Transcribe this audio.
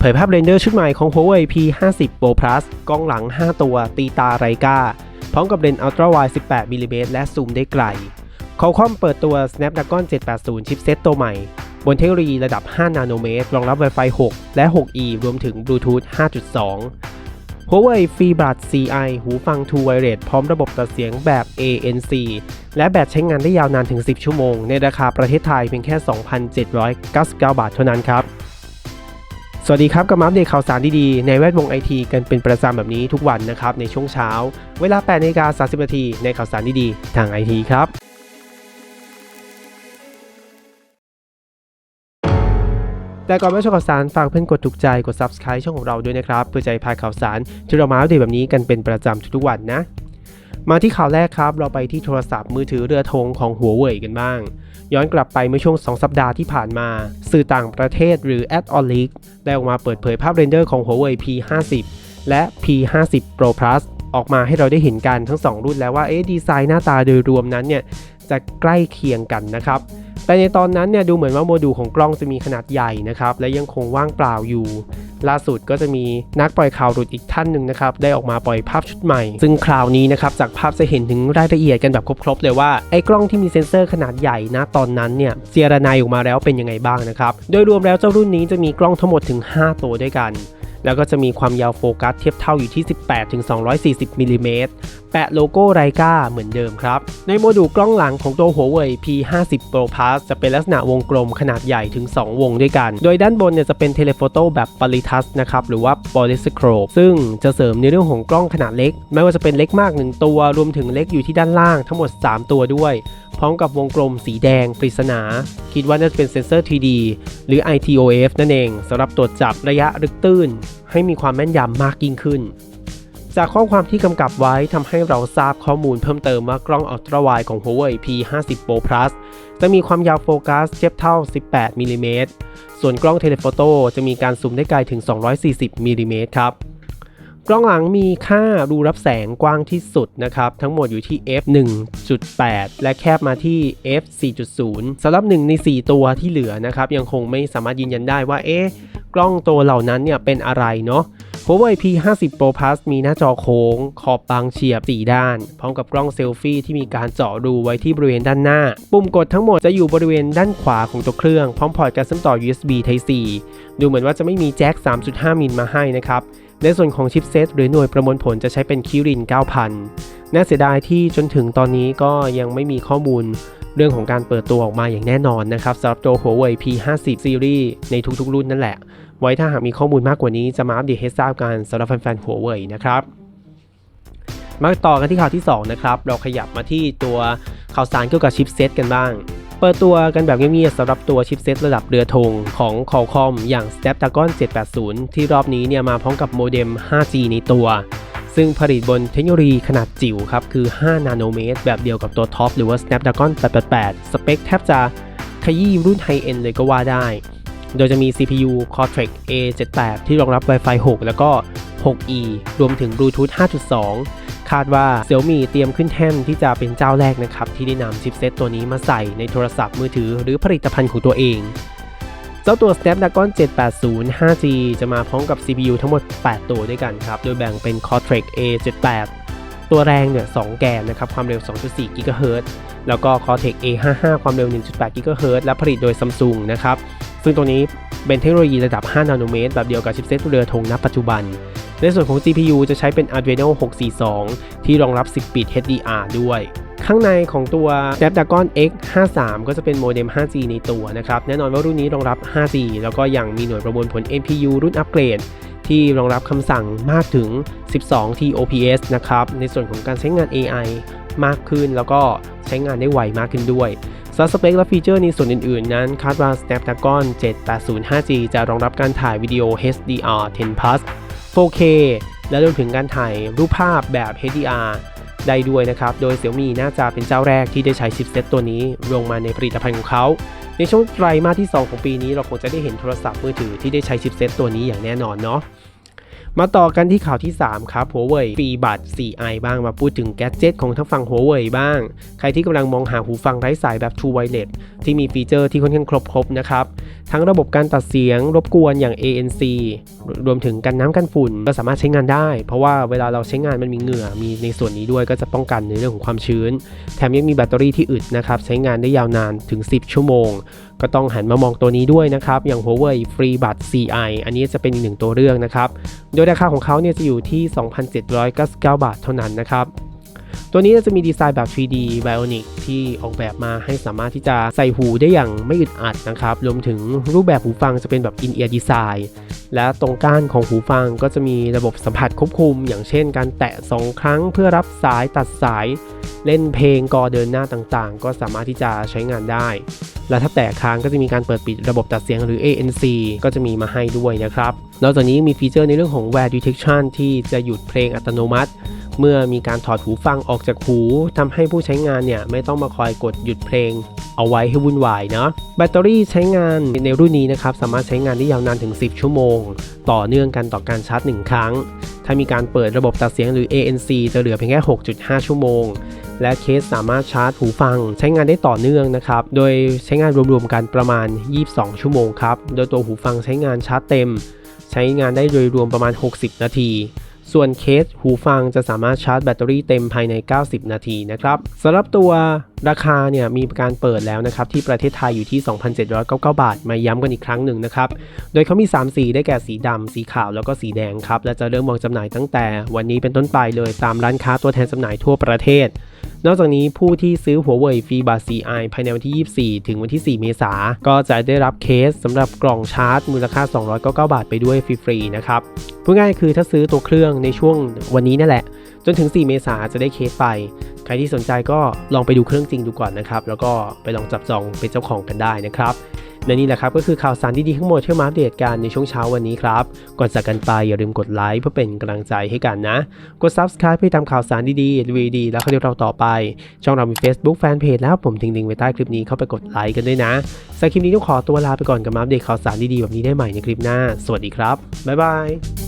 เผยภาพเรนเดอร์ชุดใหม่ของ Huawei P50 Pro Plus กล้องหลัง 5 ตัว ตีตาไรกาพร้อมกับเลนส์ Ultra Wide 18มิลลิเมตรและซูมได้ไกล Qualcomm เปิดตัว Snapdragon 780 ชิปเซตตัวใหม่ บนเทคโนโลยีระดับ 5 นาโนเมตร รองรับ Wi-Fi 6 และ 6E รวมถึง Bluetooth 5.2 Huawei FreeBuds CI หูฟัง True Wireless พร้อมระบบตัดเสียงแบบ ANC และแบตใช้งานได้ยาวนานถึง 10 ชั่วโมง ในราคาประเทศไทยเพียงแค่ 2,799 บาทเท่านั้นครับ สวัสดีครับกับมาอัปเดตข่าวสารดีๆ ในแวดวงไอทีกันเป็นประจำแบบนี้ทุกวันนะครับ ในช่วงเช้า เวลา8นาฬิกา30นาทีในข่าวสารดีๆ ทางไอทีครับแต่ก่อนไม่ชมข่าวสารฝากเพื่อนกดถูกใจกด subscribe ช่องของเราด้วยนะครับ เพื่อจะให้พาดข่าวสารที่เรามาอัปเดตแบบนี้กันเป็นประจำทุกๆวันนะ มาที่ข่าวแรกครับ เราไปที่โทรศัพท์มือถือเรือธงของหัวเว่ยกันบ้าง ย้อนกลับไปเมื่อช่วง 2 สัปดาห์ที่ผ่านมา สื่อต่างประเทศหรือ a d on Leak ได้ออกมาเปิดเผยภาพเรนเดอร์ของ Huawei P50 และ P50 Pro Plus ออกมาให้เราได้เห็นกันทั้ง 2 รุ่นแล้วว่าเอ๊ะดีไซน์หน้าตาโดยรวมนั้นเนี่ยจะใกล้เคียงกันนะครับ แต่ในตอนนั้นเนี่ยดูเหมือนว่าโมดูลของกล้องจะมีขนาดใหญ่นะครับและยังคงว่างเปล่าอยู่ ล่าสุดก็จะมีนักปล่อยข่าวหลุดอีกท่านหนึ่งนะครับได้ออกมาปล่อยภาพชุดใหม่ ซึ่งคราวนี้นะครับจากภาพจะเห็นถึงรายละเอียดกันแบบครบๆเลยว่าไอ้กล้องที่มีเซ็นเซอร์ขนาดใหญ่นะตอนนั้นเนี่ยเจรนายออกมาแล้วเป็นยังไงบ้างนะครับโดยรวมแล้วเจ้ารุ่นนี้จะมีกล้องทั้งหมดถึง 5 ตัวด้วยกันแล้วก็จะมีความยาวโฟกัสเทียบเท่าอยู่ที่ 18-240มิลลิเมตรแปะโลโก้ไรกาเหมือนเดิมครับ ในโมดูลกล้องหลังของตัว Huawei P50 Pro Plus จะเป็นลักษณะวงกลมขนาดใหญ่ถึง 2 วงด้วยกัน โดยด้านบนเนี่ยจะเป็นเทเลโฟโต้แบบปริทัศนะครับ หรือว่า Polyscope ซึ่งจะเสริมในเรื่องของกล้องขนาดเล็ก ไม่ว่าจะเป็นเล็กมาก 1 ตัว รวมถึงเล็กอยู่ที่ด้านล่างทั้งหมด 3 ตัวด้วย พร้อมกับวงกลมสีแดงปริศนา คิดว่าน่าจะเป็นเซนเซอร์ 3D หรือ ITOF นั่นเองสำหรับตรวจจับระยะลึกตื้น ให้มีความแม่นยำมากยิ่งขึ้น จากข้อความที่กำกับไว้ทำให้เราทราบข้อมูลเพิ่มเติมว่ากล้องอัลตราไวของ Huawei P50 Pro Plus จะมีความยาวโฟกัสเทียบเท่า 18มิลลิเมตรส่วนกล้องเทเลโฟโต้จะมีการซูมได้ไกลถึง 240มิลลิเมตรครับ กล้องหลังมีค่ารูรับแสงกว้างที่สุดนะครับ ทั้งหมดอยู่ที่ f 1.8 และแคบมาที่ f 4.0สำหรับ 1 ใน 4 ตัวที่เหลือนะครับ ยังคงไม่สามารถยืนยันได้ว่าเอ๊ะกล้องตัวเหล่านั้นเนี่ยเป็นอะไรเนาะ Huawei P50 Pro Plus มีหน้าจอโค้ง ขอบบางเฉียบ 4 ด้าน พร้อมกับกล้องเซลฟี่ที่มีการเจาะรูไว้ที่บริเวณด้านหน้า ปุ่มกดทั้งหมดจะอยู่บริเวณด้านขวาของตัวเครื่อง พร้อมพอร์ตการเชื่อมต่อ USB Type C ดูเหมือนว่าจะไม่มีแจ็ค 3.5 มิลมาให้นะครับ ในส่วนของชิปเซตหรือหน่วยประมวลผลจะใช้เป็นคิริน 9000 น่าเสียดายที่จนถึงตอนนี้ก็ยังไม่มีข้อมูลเรื่องของการเปิดตัวออกมาอย่างแน่นอนนะครับสำหรับตัว Huawei P50 Series ในทุกๆรุ่นนั่นแหละ ไว้ถ้าหากมีข้อมูลมากกว่านี้จะมาอัปเดตให้ทราบกันสำหรับแฟนๆ Huawei นะครับมาต่อกันที่ข่าวที่ 2 นะครับ เราขยับมาที่ตัวข่าวสารเกี่ยวกับชิปเซตกันบ้าง เปิดตัวกันแบบเงียบๆสำหรับตัวชิปเซตระดับเรือธงของ Qualcomm อย่าง Snapdragon 780 ที่รอบนี้เนี่ยมาพร้อมกับโมเด็ม 5G ในตัว ซึ่งผลิตบนเทคโนโลยีขนาดจิ๋วครับ คือ 5 นาโนเมตร แบบเดียวกับตัวท็อปหรือว่า Snapdragon 888 สเปคแทบจะขยี้รุ่นไฮเอ็นเลยก็ว่าได้ โดยจะมี CPU Cortex A78 ที่รองรับ Wi-Fi 6 แล้วก็ 6E รวมถึง Bluetooth 5.2 คาดว่า Xiaomi เตรียมขึ้นแท่นที่จะเป็นเจ้าแรกนะครับที่ได้นำชิปเซตตัวนี้มาใส่ในโทรศัพท์มือถือหรือผลิตภัณฑ์ของตัวเองเจ้าตัว Snapdragon 780 5G จะมาพร้อมกับ CPU ทั้งหมด 8 ตัวด้วยกันครับ โดยแบ่งเป็น Cortex A78 ตัวแรงเนี่ย 2 แกนนะครับ ความเร็ว 2.4 GHz แล้วก็ Cortex A55 ความเร็ว 1.8 GHz และผลิตโดย Samsung นะครับ ซึ่งตัวนี้เป็นเทคโนโลยีระดับ 5 นาโนเมตร แบบเดียวกับชิปเซตเรือธงณปัจจุบัน ในส่วนของ GPU จะใช้เป็น Adreno 642 ที่รองรับ 10บิต HDR ด้วยข้างในของตัว Snapdragon X 53 ก็จะเป็นโมเด็ม 5G ในตัวนะครับ แน่นอนว่ารุ่นนี้รองรับ 5G แล้วก็ยังมีหน่วยประมวลผล NPU รุ่นอัปเกรด ที่รองรับคำสั่งมากถึง 12 TOPS นะครับ ในส่วนของการใช้งาน AI มากขึ้นแล้วก็ใช้งานได้ไวมากขึ้นด้วยสสเปคและฟีเจอร์ในส่วนอื่นๆ นั้นคาดว่า Snapdragon 780 5G จะรองรับการถ่ายวิดีโอ HDR 10 plus 4K และรวมถึงการถ่ายรูปภาพแบบ HDR ได้ด้วยนะครับ โดย Xiaomi น่าจะเป็นเจ้าแรกที่ได้ใช้ชิปเซตตัวนี้ลงมาในผลิตภัณฑ์ของเขา ในช่วงไตรมาสที่ 2 ของปีนี้เราคงจะได้เห็นโทรศัพท์มือถือที่ได้ใช้ชิปเซตตัวนี้อย่างแน่นอนเนาะ มาต่อกันที่ข่าวที่ 3 ครับ Huawei ฟรีบัต 4i บ้างมาพูดถึงแกดเจิตของทั้งฝั่ง Huawei บ้าง ใครที่กำลังมองหาหูฟังไร้สายแบบ True Wireless ที่มีฟีเจอร์ที่ค่อนข้างครบๆนะครับ ทั้งระบบการตัดเสียงรบกวนอย่าง ANC รวมถึงกันน้ำกันฝุ่นก็สามารถใช้งานได้ เพราะว่าเวลาเราใช้งานมันมีเหงื่อมีในส่วนนี้ด้วยก็จะป้องกันในเรื่องของความชื้น แถมยังมีแบตเตอรี่ที่อึดนะครับใช้งานได้ยาวนานถึง 10 ชั่วโมง ก็ต้องหันมามองตัวนี้ด้วยนะครับ อย่าง Huawei Free b u d 4i อันนี้จะเป็นอีกหนึ่งตัวเลือกนะครับ โดยราคาของเขาเนี่ยจะอยู่ที่ 2,799 บาทเท่านั้นนะครับ ตัวนี้จะมีดีไซน์แบบ 3D Bionic ที่ออกแบบมาให้สามารถที่จะใส่หูได้อย่างไม่อึดอัดนะครับ รวมถึงรูปแบบหูฟังจะเป็นแบบ In-ear Design และตรงก้านของหูฟังก็จะมีระบบสัมผัสควบคุม อย่างเช่นการแตะ 2 ครั้งเพื่อรับสายตัดสาย เล่นเพลงกอเดินหน้าต่างๆ ก็สามารถที่จะใช้งานได้ และถ้าแตะค้างก็จะมีการเปิดปิดระบบตัดเสียงหรือ ANC ก็จะมีมาให้ด้วยนะครับ นอกจากนี้มีฟีเจอร์ในเรื่องของ Wear Detection ที่จะหยุดเพลงอัตโนมัติ เมื่อมีการถอดหูฟังออกจากหูทำให้ผู้ใช้งานเนี่ยไม่ต้องมาคอยกดหยุดเพลง เอาไว้ให้วุ่นวายเนาะแบตเตอรี่ใช้งานในรุ่นนี้นะครับสามารถใช้งานได้ยาวนานถึง 10 ชั่วโมง ต่อเนื่องกันต่อการชาร์จ 1 ครั้ง ถ้ามีการเปิดระบบตัดเสียงหรือ ANC จะเหลือเพียงแค่ 6.5 ชั่วโมง และเคสสามารถชาร์จหูฟัง ใช้งานได้ต่อเนื่องนะครับโดยใช้งานรวมๆกันประมาณ 22 ชั่วโมงครับโดยตัวหูฟังใช้งานชาร์จเต็ม ใช้งานได้โดยรวมประมาณ 60 นาที ส่วนเคสหูฟังจะสามารถชาร์จแบตเตอรี่เต็มภายใน 90 นาทีนะครับสำหรับตัวราคาเนี่ยมีการเปิดแล้วนะครับที่ประเทศไทยอยู่ที่ 2,799 บาท มาย้ำกันอีกครั้งหนึ่งนะครับโดยเขามี 3 สีได้แก่สีดำสีขาวแล้วก็สีแดงครับและจะเริ่มวางจำหน่ายตั้งแต่ วันนี้เป็นต้นไปเลยตามร้านค้าตัวแทนจำหน่ายทั่วประเทศนอกจากนี้ผู้ที่ซื้อ Huawei f r e e b u d 4i ภายในวันที่ 24 ถึงวันที่ 4 เมษาก็จะได้รับเคสสำหรับกล่องชาร์จ มูลค่า 299 บาทไปด้วยฟรีๆนะครับพูดง่ายคือถ้าซื้อตัวเครื่องในช่วงวันนี้นั่นแหละ จนถึง 4 เมษาจะได้เคสไป ใครที่สนใจก็ลองไปดูเครื่องจริงดูก่อนนะครับ แล้วก็ไปลองจับจองเป็นเจ้าของกันได้นะครับและนี่แหละครับก็คือข่าวสารดีๆทั้งหมดที่มาอัปเดตกันในช่วงเช้าวันนี้ครับ ก่อนจากกันไปอย่าลืมกดไลค์เพื่อเป็นกำลังใจให้กันนะ กด subscribe เพื่อตามข่าวสารดีๆรีดีๆแล้วเขาเรียกเราต่อไป ช่องเรามี Facebook Fanpage แล้วผมทิ้งลิงก์ไว้ใต้คลิปนี้เข้าไปกดไลค์กันด้วยนะสำหรับคลิปนี้ต้องขอตัวลาไปก่อนกับมาอัปเดตข่าวสารดีๆแบบนี้ได้ใหม่ในคลิปหน้า สวัสดีครับบ๊ายบาย